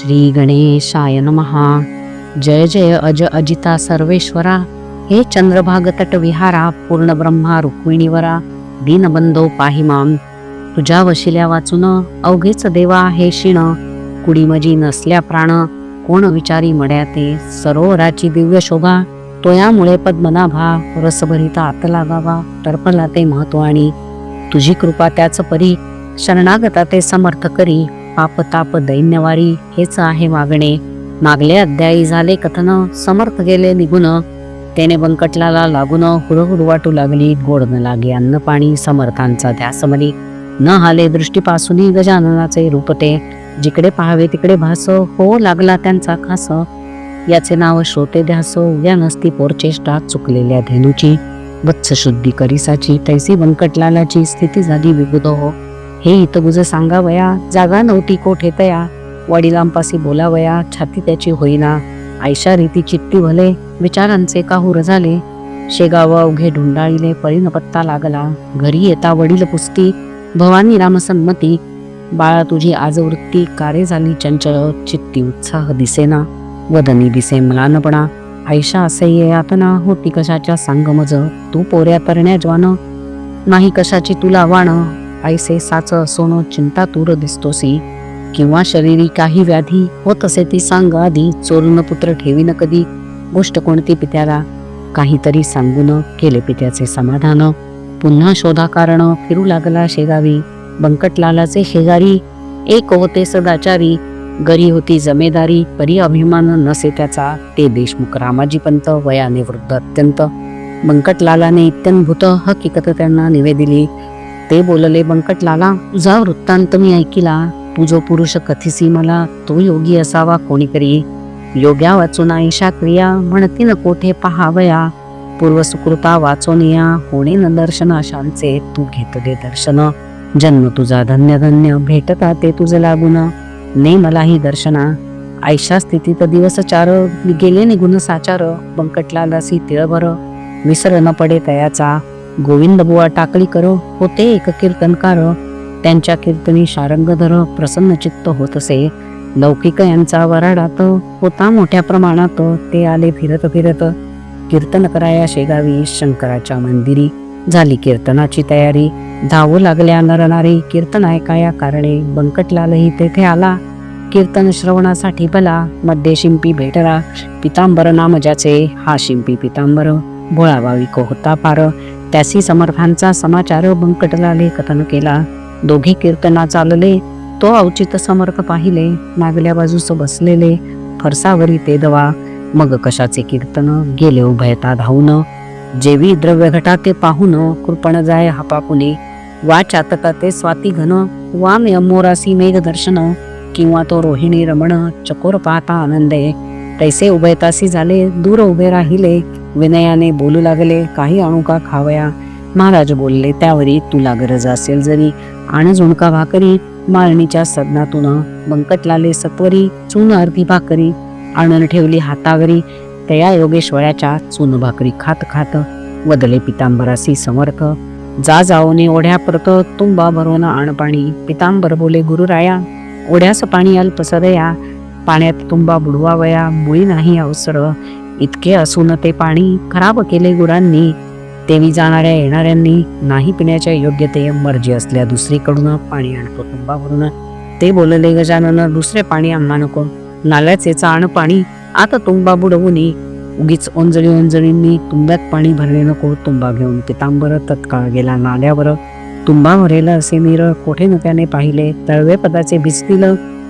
श्री गणेशाय नमहा जय जय अज अजिता सर्वेश्वरा. हे चंद्रभाग तट विहारा पूर्ण ब्रह्मा रुक्मिणीवरा दीनबंधो पाहिमाम तुझ्या वशिल्या वाचून अवघेच देवा हे शिण. कुडीमजी नसल्या प्राण कोण विचारी मड्या ते सरोवराची दिव्य शोभा तोयामुळे पद्मनाभा. रसभरिता आत लागावा तर्पला ते महत्वाणी. तुझी कृपा त्याच परी शरणागता ते समर्थ करी. पापताप दैन्यवारी हेच आहे मागणे. मागले अध्यायी झाले कथन समर्थ गेले निघून त्याने बंकटलाला लागून हुरहुर वाटू लागली गोड न लागे अन्न पाणी समर्थांचा ध्यासमली न हाले दृष्टीपासूनही गजाननाचे रूप ते जिकडे पाहावे तिकडे भास हो लागला त्यांचा खास. याचे नाव श्रोते ध्यास उद्या नसती पोरचेष्टा चुकलेल्या धेनूची. वत्सशुद्धी करिसाची तैसी बंकटलालाची स्थिती झाली विबुध हो हे हितगुज सांगावया जागा नव्हती कोठे तया वडिलांपासी बोलावया छाती त्याची होईना. आयशा रीती चित्ती भले विचारांचे काहूर झाले? शेगाव अवघे ढुंडाळीले पळीन पत्ता लागला. घरी येता वडील पुस्ती भवानी रामसंमती बाळा तुझी आज वृत्ती कारे झाली चंचल चित्ती उत्साह दिसेना. वदनी दिसे मलानपणा. आयशा असे ये आतना होती कशाच्या सांग मज तू पोऱ्या तरण्या ज्वान. नाही कशाची तुला वाण? ऐसे साच चिंता तूर दिसतोसी. किंवा शरीरी काही व्याधी होत असे ती सांग आधी. चोरून पुत्र ठेवीन कधी. गोष्ट कोणती पित्याला? काहीतरी सांगून केले पित्याचे समाधान. पुन्हा शोधा कारण फिरू लागला शेगावी. बंकटलालाचे शेजारी. एक होते सदाचारी. गरी होती जमेदारी. परी अभिमान नसे त्याचा. ते देशमुख रामाजी पंत वयाने वृद्ध अत्यंत. बंकटलालाने इत्यंभूत हकीकत त्यांना निवेदिली. ते बोलले बंकटलाला तुझा वृत्तांत मी ऐकिला. तू जो पुरुष कथिसी मला तो योगी असावा कोणीकरी योग्या वाचून आयशा क्रिया म्हणती न कोठे पहावया. पूर्व सुकृता या होणे न दर्शन अशांचे तू घेतले दर्शन. जन्म तुझा धन्य धन्य. भेटता ते तुझे लागून. ने मलाही दर्शना. आयशा स्थितीत दिवस चार. गेले निघून साचार. बंकटलालासी तिळभर. विसर न पडे तयाचा. गोविंद बुवा होते एक कीर्तनकार त्यांच्या कीर्तनी शारंगधर प्रसन्नचित्त होत असे लौकिक यांचा वराडात होता मोठ्या प्रमाणात ते आले फिरत फिरत. कीर्तन कराया शेगावी शंकराच्या मंदिरी. झाली कीर्तनाची तयारी. धावू लागल्या नरनारी कीर्तन ऐकाया कारणे. बंकटलालही तेथे आला. कीर्तन श्रवणासाठी भला मध्ये शिंपी भेटरा पितांबर नामजाचे. हा शिंपी पितांबर. भोळावा विको होता पार. त्यासी समर्थांचा समाचार बंकटलाले कथन केला. दोघी कीर्तना चालले. तो अवचित समर्थ पाहिले. मागल्या बाजूस बसलेले फरसावरी ते दवा मग कशाचे कीर्तन? गेले उभयता धावून. जेवी द्रव्य घटा ते पाहून कृपण जाय हापाकुने वा चातका ते स्वाती घन. वा मे मोरासी मेघ दर्शन. किंवा तो रोहिणी रमण चकोर पाहता आनंदे. तैसे उभयतासी झाले. दूर उभे राहिले. विनयाने बोलू लागले काही आणू का खावया? महाराज बोलले त्यावरी तुला गरज असेल जरी. आण झुणका भाकरी. माळणीच्या सदनातून बंकटलाले सत्वरी चून अर्धी भाकरी आणून ठेवली हातावरी. तया योगेश्वराच्या चून भाकरी खात खात वदले पितांबरासी समर्थ. जा जाओने ओढ्या परत तुंबा भरवून आण पाणी. पितांबर बोले गुरुराया ओढ्यास पाणी अल्पसदया पाण्यात तुंबा बुडवावया मुळी नाही अवसर. इतके असून ते पाणी खराब केले गुरांनी तेवी जाणाऱ्या येणाऱ्यांनी नाही पिण्याच्या योग्य ते मर्जी असल्या दुसरीकडून पाणी आणतो तुंबा ते बोलले गजानन दुसरे पाणी आम्हा नको. नाल्याचे चाण पाणी आता तुंबा बुडवूनी उगीच ओंजळी ओंजळींनी तुंब्यात पाणी भरले नको. तुंबा घेऊन पितांबर तत्काळ गेला नाल्यावर. तुंबा भरेला असे नीर कोठे न त्याने पाहिले. तळवे पदाचे भिजतील.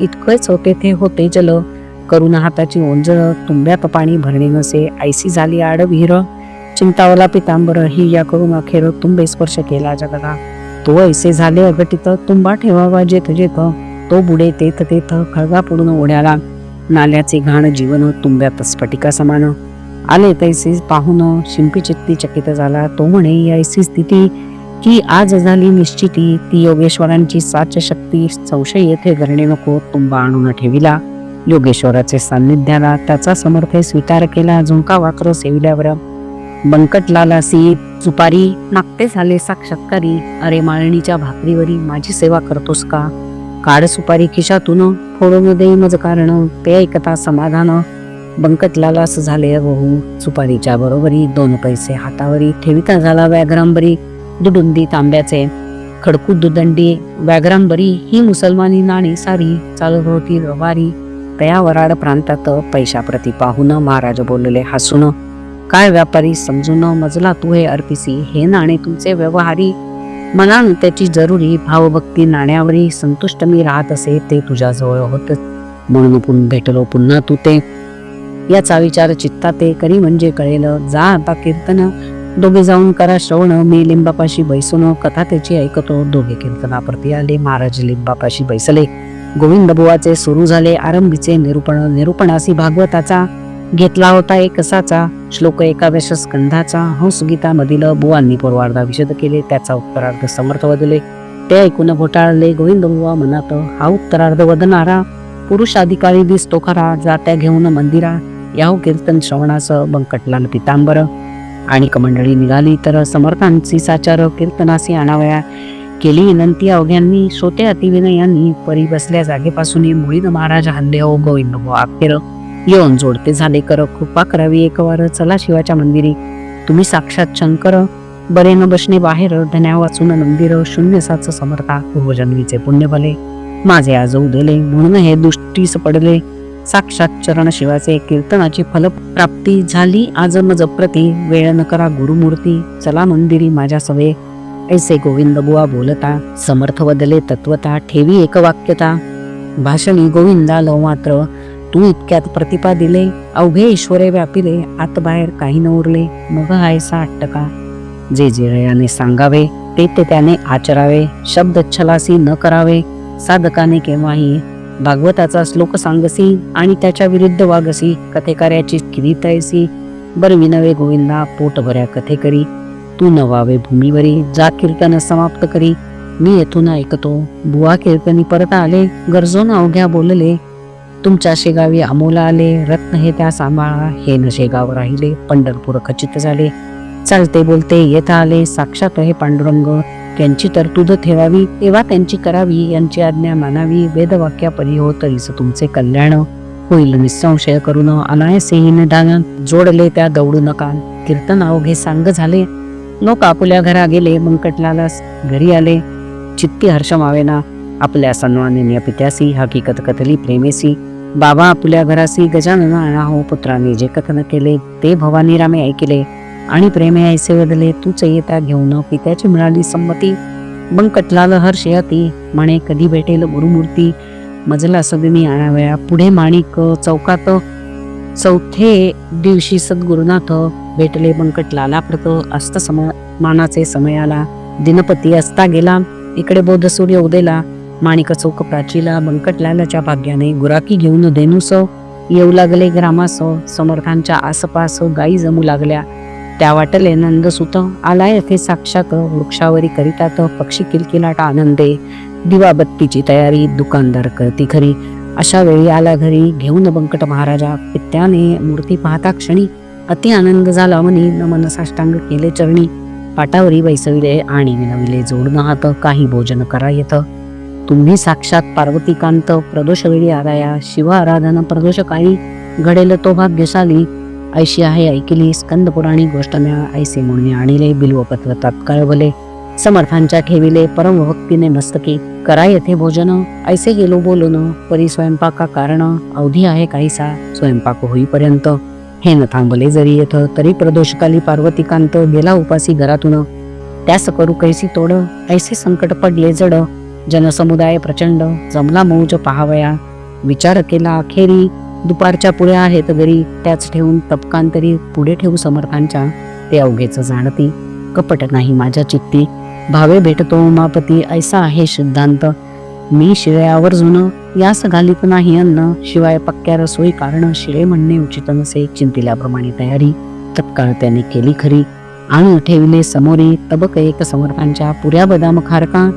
इतकेच होते ते होते जल. करून हाताची ओंजळ तुंब्यात पाणी भरणे नसे ऐसी झाली आड विहीर. चिंतावला पितांबर ही या करून अखेर तुंबे स्पर्श केला जगदा तो ऐसे झाले अगटित तुंबा ठेवावा जेथ जेथ. तो बुडे तेथ तेथ खळगा पडून ओढ्याला. नाल्याचे घाण जीवन तुंब्यात स्फटिका समान. आले तैसे पाहून शिंपी चित्ती चकित झाला. तो म्हणे यायसी स्थिती की आज झाली निश्चिती. ती योगेश्वरांची साच शक्ती. संशय येथे घरणे नको तुंबा आणून ठेविला. योगेश्वराचे सान्निध्याला त्याचा समर्थ स्वीकार केला झुंका वाकर सेविल्यावर बंकटलाला सी सुपारी नागते झाले साक्षात्कारी अरे माळणीच्या भाकरीवरी माझी सेवा करतोस का? काळ सुपारी खिशातून फोडून दे मज कारण ते ऐकता समाधान. बंकटलालास झाले बहु सुपारीच्या बरोबरी दोन पैसे हातावरी ठेविता झाला व्याघ्रांबरी दुडुंदी तांब्याचे. खडकू दुदंडी व्याघ्रांबरी ही मुसलमानी नाणी सारी चालत होती रवारी. तया वराड प्रांतात पैशाप्रती पाहून महाराज बोलले हसून काय व्यापारी समजून मजला तू हे अर्पिसी हे नाणे तुमचे व्यवहारी. मनान त्याची जरुरी भावभक्ती नाण्यावरी संतुष्ट मी राहत असे ते तुझ्याजवळ होत. म्हणून पुन भेटलो पुन्हा तू ते. याचा विचार चित्ता ते करी म्हणजे कळेल. जा आता कीर्तन. दोघे जाऊन करा श्रवण. मी लिंबापाशी बैसून कथा त्याची ऐकतो. दोघे कीर्तनाप्रती आले. महाराज लिंबापाशी बैसले. गोविंद बुवाचे सुरू झाले आरंभीचे निरूपण निरूपणासी भागवताचा. घेतला होता एक कसाचा श्लोक एकादश स्कंधाचा. हंसगीता मधील बुवांनी पूर्वार्धा विशद केले त्याचा उत्तरार्ध समर्थ वदले. ते ऐकून घोटाळले गोविंद बुवा मनात हा उत्तरार्ध वदणारा पुरुष अधिकारी दिसतो खरा जात्या घेऊन मंदिरा. याहू कीर्तन श्रवणास बंकटलाल पितांबर. आणि कमंडळी निघाली तर समर्थांची साचार कीर्तनासी आणावया. केली विनंती अवघ्यांनी सोते अतिविनय यांनी परी बसल्या जागेपासून मुळीन महाराज हल्ले हो गोविंद अखेर येऊन जोडते झाले कर. कृपा करावी एक वार चला शिवाच्या मंदिरी. तुम्ही साक्षात शंकर. बरे न बसणे बाहेर. धन्या वाचून मंदिर शून्य साच समर्था. पूर्वजन्मीचे पुण्य भले माझे आज उदले. म्हणून हे दुष्टीस पडले साक्षात चरण शिवाचे कीर्तनाची फल प्राप्ती झाली. आज मज प्रती वेळ न करा गुरुमूर्ती. चला मंदिरी माझ्या सवे. ऐसे गोविंद बुवा बोलता समर्थ बदले तत्वता ठेवी एकवाक्यता भाषणी गोविंदा लव मात्र तू इतक्यात प्रतिपा दिले अवघे ईश्वरे व्यापिले आत बाहेर काही न उरले मग आयसा अट्टका जे जे रयाने सांगावे ते ते त्याने आचरावे शब्द छलासी न करावे साधकाने केव्हाही भागवताचा श्लोक सांगसी आणि त्याच्या विरुद्ध वागसी कथेकार्याची किरीत ऐसी. विनवे गोविंदा पोट भऱ्या कथेकरी तू नवावे भूमीवरी जा कीर्तन समाप्त करी. मी येथून ऐकतो. बुवा कीर्तनी परत आले. गरजून अवघ्या बोलले. तुमच्या शेगावी अमोला आले. रत्न हे त्या सांभाळा. हे न शेगाव राहिले. पंढरपूर खचित झाले. चालते बोलते येत आले. साक्षात हे पांडुरंग. त्यांची तरतूद ठेवावी. तेव्हा त्यांची करावी. यांची आज्ञा मानावी. वेदवाक्या परी हो तरीच तुमचे कल्याण. होईल निसंशय करून अनायसेहीन डान जोडले त्या दौडू नका कीर्तन अवघे सांग झाले. लोक आपुल्या घरा गेले मंकटलाला घरी आले. चित्ती हर्ष मावेना आपल्या सन्माने पित्यासी हकीकत कथली प्रेमेसी. बाबा आपल्या घरासी गजानन आणा हो पुत्राने जे कथन केले ते भवानी रामे ऐकले. आणि प्रेमे ऐसे बदले तूच येता घेऊन पित्याची मिळाली संमती. बंकटलाल हर्षयती म्हणे कधी भेटेल गुरुमूर्ती? मजला सदिनी आणाव्या पुढे माणिक चौकात चौथे दिवशी सद्गुरुनाथ भेटले बंकटलाला प्रत अस्त सम मानाचे समयाला. दिनपती असता गेला. इकडे बोध सूर्य उदेला. माणिक चौक प्राचीला. बंकटलालाच्या भाग्याने गुराकी घेऊन देनुस येऊ लागले ग्रामास. समर्थांच्या आसपास गायी जमू लागल्या. त्या वाटले नंदसुत आला येथे साक्षात. वृक्षावरी करीतात. पक्षी किलकिलाट आनंदे. दिवाबत्तीची तयारी. दुकानदार करती खरी. अशा वेळी आला घरी. घेऊन बंकट महाराजा. पित्याने मूर्ती पाहता क्षणी अति आनंद झाला म्हणे. नमन साष्टांग केले चरणी. पाटावरी बैसविले आणि विनविले जोडून हात. काही भोजन करा येत. तुम्ही साक्षात पार्वतीकांत प्रदोष वेळी आराया. शिव आराधना प्रदोष काळी घडेल तो भाग्यशाली. ऐशी आहे ऐकली स्कंद पुराणी गोष्ट मिळा ऐसे म्हणून आणिले बिल्वपत्र तात्काळ भले. समर्थांच्या ठेविले परम भक्तीने मस्तकी. करा येथे भोजन. ऐसे गेलो बोलून. परी स्वयंपाका कारण अवधी आहे काहीसा. स्वयंपाक होईपर्यंत. हे न थांबले जरी येथ तरी प्रदोषकाली पार्वतीकांत गेला उपासी घरातून. त्यास करू कैसी तोड ऐसे संकट पडले जड. जनसमुदाय प्रचंड जमला मौज पहावया. विचार केला अखेरी दुपारच्या पुढे आहेत घरी. त्याच ठेवून तपकांतरी पुढे ठेवू समर्थांच्या. ते अवघेच जाणती कपट नाही माझ्या चित्ती. भावे भेटतो उमापती ऐसा आहे सिद्धांत. मी शिळ्यावर जुनं यास घालीत नाही अन्न. शिवाय पक्क्या रसोई कारण शिळे म्हणणे उचित नसे. चिंतिल्याप्रमाणे तयारी. तत्काळ त्याने केली खरी. आणि ठेवले समोरी. तबक एक समर्थांच्या पुऱ्या बदाम खारका.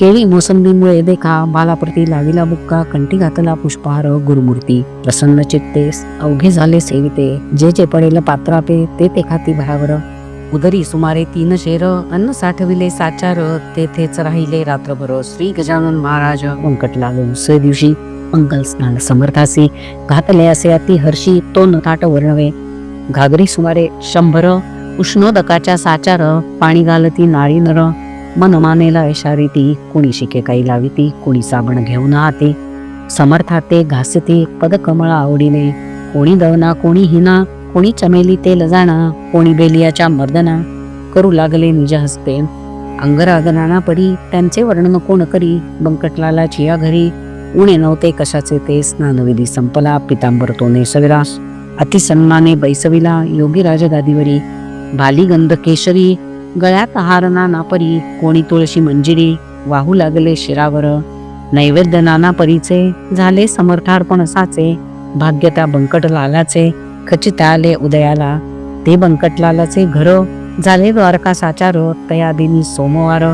केळी मोसंबीमुळे देखा. बालाप्रती लाविला बुक्का. कंठी घातला पुष्पहार. गुरुमूर्ती प्रसन्न चित्ते. अवघे झाले सेविते. जे जे पडेल पात्रापे. ते ते खाती भरावर उदरी सुमारे तीन शेर अन्न साठविले साचार तेथेच राहिले रात्रभर श्री गजानन महाराज. व्यंकटलाल दुसरे दिवशी मंगल स्नान समर्थासी घातले असे अति हर्षी तो नथाट वर्णवे. घागरी सुमारे शंभर उष्णोदकाच्या साचार पाणी घालती नाळी नर मन मानेला इशारीती कोणी शिके काही लाविती कोणी साबण घेऊन आते समर्थाते घासते पदकमळ आवडीने कोणी दवना कोणी हिना कोणी चमेली तेल जाणा कोणी बेलियाच्या मर्दना करू लागले निज हस्ते. अंगरागनाना पडी त्यांचे वर्णन कोण करी? बंकटलालाची या घरी. उणे नव्हते कशाचे ते स्नानविधी संपला पितांबर तो नेसविरास अतिसन्माने बैसविला योगी राजगादीवरी. भाली गंध केशरी गळ्यात हारना नापरी कोणी तुळशी मंजिरी वाहू लागले शिरावर. नैवेद्य नाना परीचे झाले समर्थार्पण साचे भाग्य त्या बंकट लालाचे खचित आले उदयाला. ते बंकटलालाचे घर झाले द्वारका साचार तया दिनी सोमवार.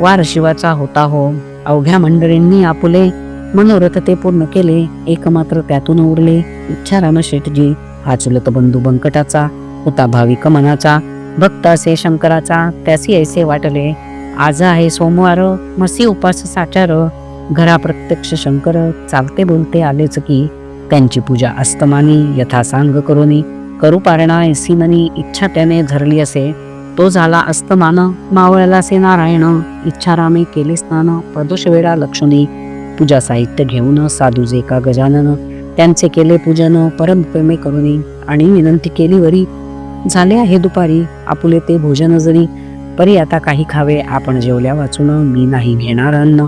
वार शिवाचा होता हो. अवघ्या मंडळींनी आपुले मनोरथ ते पूर्ण केले. एकमात्र त्यातून उरले इच्छाराम शेठजी. हा चुलत बंधू बंकटाचा होता भाविक मनाचा. भक्त असे शंकराचा त्यासी ऐसे वाटले. आज आहे सोमवार मसी उपास साचार. घरा प्रत्यक्ष शंकर चालते बोलते आलेच की. त्यांची पूजा अस्तमानी यथासांग करोनी करू पारणा ऐसी इच्छा त्याने धरली असे. तो झाला अस्तमान मावळला से नारायण इच्छारामे केले स्नान प्रदोष वेळा लक्ष्मी पूजा साहित्य घेऊन साधूजे का गजानन त्यांचे केले पूजन परमप्रेमे करुनी आणि विनंती केली वरी झाले आहे दुपारी आपुले ते भोजन जरी परी आता काही खावे आपण जेवल्या वाचून मी नाही घेणार अन्न.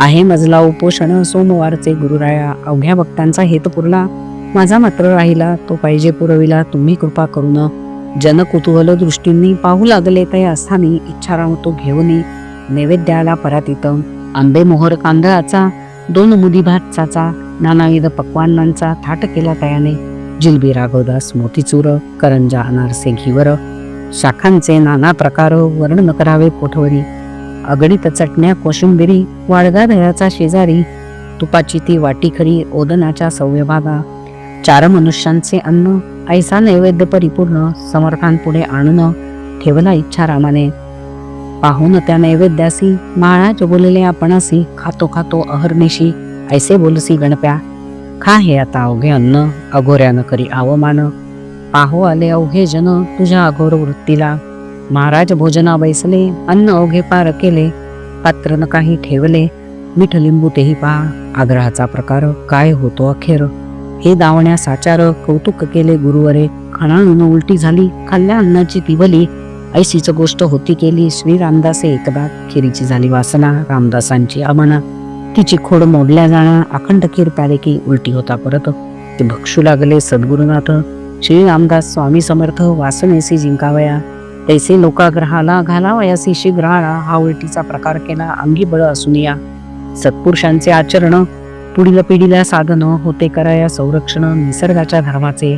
आहे मजला उपोषण. सोमवारचे गुरुराया अवघ्या भक्तांचा हेत पुरला. माझा मात्र राहिला तो पाहिजे पुरविला. तुम्ही कृपा करून जन कुतूहल दृष्टींनी पाहू लागले ते असतानी इच्छाराम तो घेऊन नैवेद्याला परातीत. आंबे मोहर कांदळाचा दोन मुदी भात चाचा नानाविध पक्वांनांचा थाट केला तयाने. जिलबी राघवदास मोतीचूर करंजा अनारसे घिवर. शाखांचे नाना प्रकार वर्णन करावे पोठवरी अगणित चटण्या कोशिंबिरी वाळगा दह्याचा शेजारी तुपाची ती वाटी खरी ओदनाच्या सव्यभागा. चार मनुष्यांचे अन्न ऐसा नैवेद्य परिपूर्ण समर्थांपुढे आणणं ठेवला इच्छा रामाने. पाहून त्या नैवेद्यासी महाराज बोलले आपणासी खातो खातो अहर्निशी ऐसे बोलसी गणप्या खा हे आता अवघे अन्न अघोऱ्यानं करी आवमान. पाहो आले अवघे जन तुझ्या अघोर वृत्तीला. महाराज भोजना बैसले अन्न अवघे पार केले पात्र न काही ठेवले मीठ लिंबू तेही पहा आग्रहाचा प्रकार काय होतो अखेर? हे दावण्या साचार कौतुक केले गुरुवरे खणाळून उलटी झाली खाल्ल्या अन्नाची तिवली ऐशीच गोष्ट होती केली श्री रामदासे एकदा खिरीची झाली वासना रामदासांची अमना तिची खोड मोडल्या जाणार अखंड खीर प्याले की उलटी होता परत ते भक्षू लागले सद्गुरुनाथ श्री रामदास स्वामी समर्थ वासनेसी जिंकावया तैसे लोकाग्रहाला घालावयासी शीघ्राळा हा उलटीचा प्रकार केला. अंगी बळ असून या सत्पुरुषांचे आचरण पुढील पिढीला साधन होते कराया संरक्षण निसर्गाच्या धर्माचे.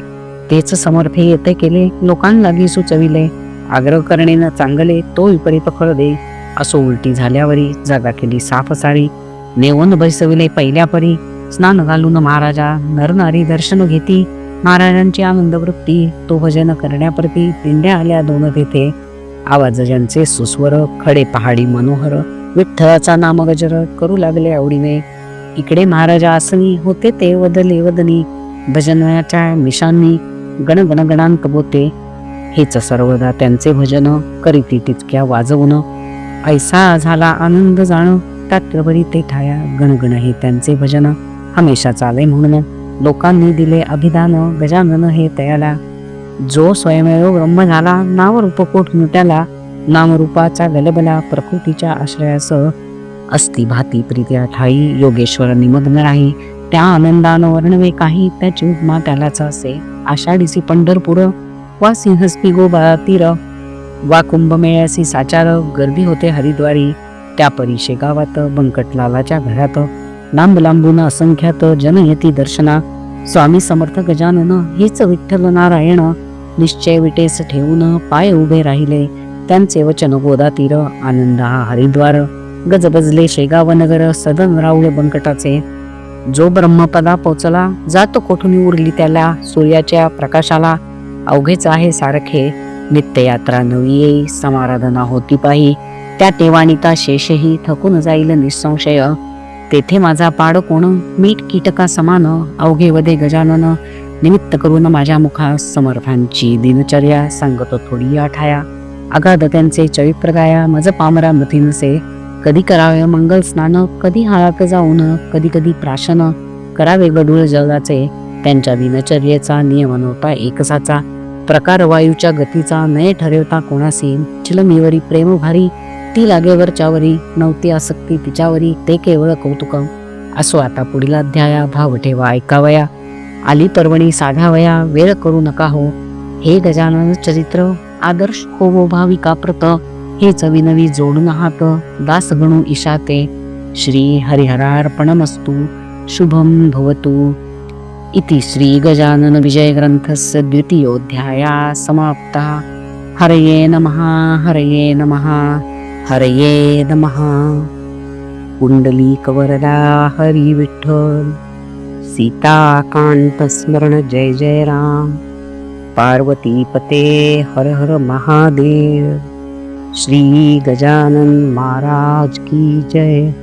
तेच समर्थे येते केले लोकांलागी सुचविले. आग्रह करणे न चांगले तो विपरीत फळ दे असो उलटी झाल्यावरी जागा केली साफ सारी नेवून बैसविले पहिल्या परी स्नान घालून महाराजा नरनारी दर्शन घेती. महाराजांची आनंदवृत्ती तो भजन करण्याप्रती पिंड्या आल्या दोन तेथे. आवाज ज्यांचे सुस्वर खडे पहाडी मनोहर विठ्ठलाचा नामगजर करू लागले आवडीने. इकडे महाराजा आसनी होते ते वदले वदनी. भजनाच्या मिशांनी गण कबोते हेच सर्वदा त्यांचे भजन करीती तितक्या वाजवून. ऐसा झाला आनंद जाण तात्रभरी ते ठाया. गणगण हे त्यांचे भजन हमेशा चाले म्हणून. लोकांनी दिले अभिदान गजानन हे तयाला. जो स्वयमेव ब्रह्म झाला नावरूपकोट मिटाला नामरूपाचा गलबला प्रकृतीच्या आश्रयास अस्ति भाती प्रीत्या ठाई योगेश्वर निमग्न राही त्या आनंदानं वर्णवे काही त्याची उपमा त्यालाच असे. आषाढीसी पंढरपूर वा सिंहस्पी गोबा तीर वा कुंभमेळ्यासी साचार गर्दी होते हरिद्वारी त्या परी गावात बंकटलालाच्या घरात. लांब लांबून असंख्यात जनयती दर्शना. स्वामी समर्थ गजानन हेच विठ्ठल नारायण. निश्चय विटेस ठेवून पाय उभे राहिले. त्यांचे वचन गोदातीर आनंद हा हरिद्वार. गजबजले शेगाव नगर सदन राऊळ बंकटाचे. जो ब्रह्मपदा पोचला जातो कोठून उरली त्याला सूर्याच्या प्रकाशाला. अवघेच आहे सारखे नित्ययात्रा नवी येई समाराधना होती पाही त्या टेवाणीता शेषही थकून जाईल निसंशय. तेथे माझा पाड कोण? मीठ कीटका समान अवघे वधे गजानन. निमित्त करून माझ्या मुखा समर्थांची दिनचर्या सांगतो थोडी आठाया. अगाध त्यांचे चविप्रगाया मज पामरा मती कधी करावे मंगल स्नान कधी हाळात जाऊन कधी कधी प्राशन. करावे गडूळ जगाचे त्यांच्या दिनचर्येचा नियम नव्हता एकसाचा. प्रकार वायूच्या गतीचा नये ठरवता कोणासी. चिलमीवरी प्रेम भारी ती लागे वरच्यावरी नव्हती आसक्ती तिच्यावरी ते केवळ कौतुक. असो आता पुढील अध्याया भाव ठेवा ऐकावया. आली पर्वणी साधावया वेळ करू नका हो. हे गजानन चरित्र आदर्श होवो भाविका प्रत. हेच विनवी जोडून हात. दास गणू इशाते श्री हरिहरार्पणमस्तु. शुभम भवतु. इति श्री गजानन विजय ग्रंथस्य द्वितीयोऽध्याया समाप्ता. हरये नमः हरये नमः. हरये नमः। कुंडलीकवरदा हरी विठ्ठल। सीताकांत स्मरण जय जय राम। पार्वती पते हर हर महादेव। श्री गजानन महाराज की जय